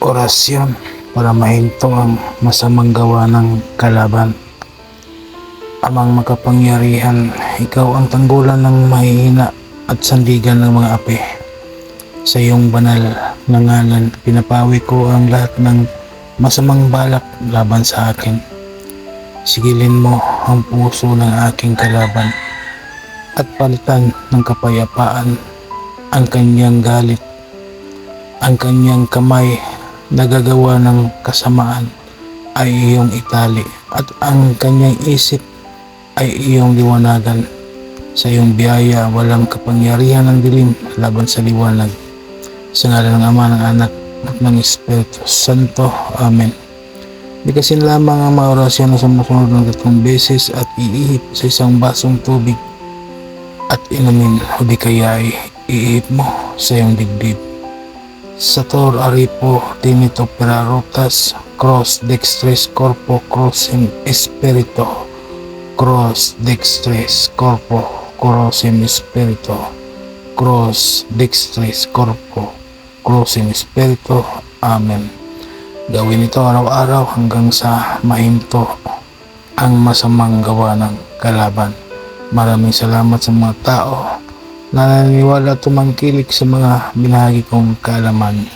orasyon para mahinto ang masamang gawa ng kalaban. Amang makapangyarihan, ikaw ang tanggulan ng mahihina at sandigan ng mga api. Sa iyong banal na ngalan, pinapawi ko ang lahat ng masamang balak laban sa akin. Sigilin mo ang puso ng aking kalaban at palitan ng kapayapaan ang kanyang galit, ang kanyang kamay na gagawa ng kasamaan ay iyong itali at ang kanyang isip ay iyong liwanagan. Sa iyong biyaya, walang kapangyarihan ng dilim laban sa liwanag. Sa ngalan ng Ama, ng Anak, at ng Espiritu Santo. Amen. Bigkasin lamang ang mga orasyon na sumusunod ng tatlong beses at iihip sa isang basong tubig at inumin o di kaya ay iihip mo sa iyong dibdib. Sator Aripo Tinito Perarotas Cross Dextres Corpo Crossim Espirito. Cross Dextres Corpo Crossim Espirito. Cross Dextres Corpo Crossim Espirito. Amen. Gawin ito araw-araw hanggang sa mahinto ang masamang gawa ng kalaban. Maraming salamat sa mga tao na naniniwala at tumangkilik sa mga binahagi kong kaalaman.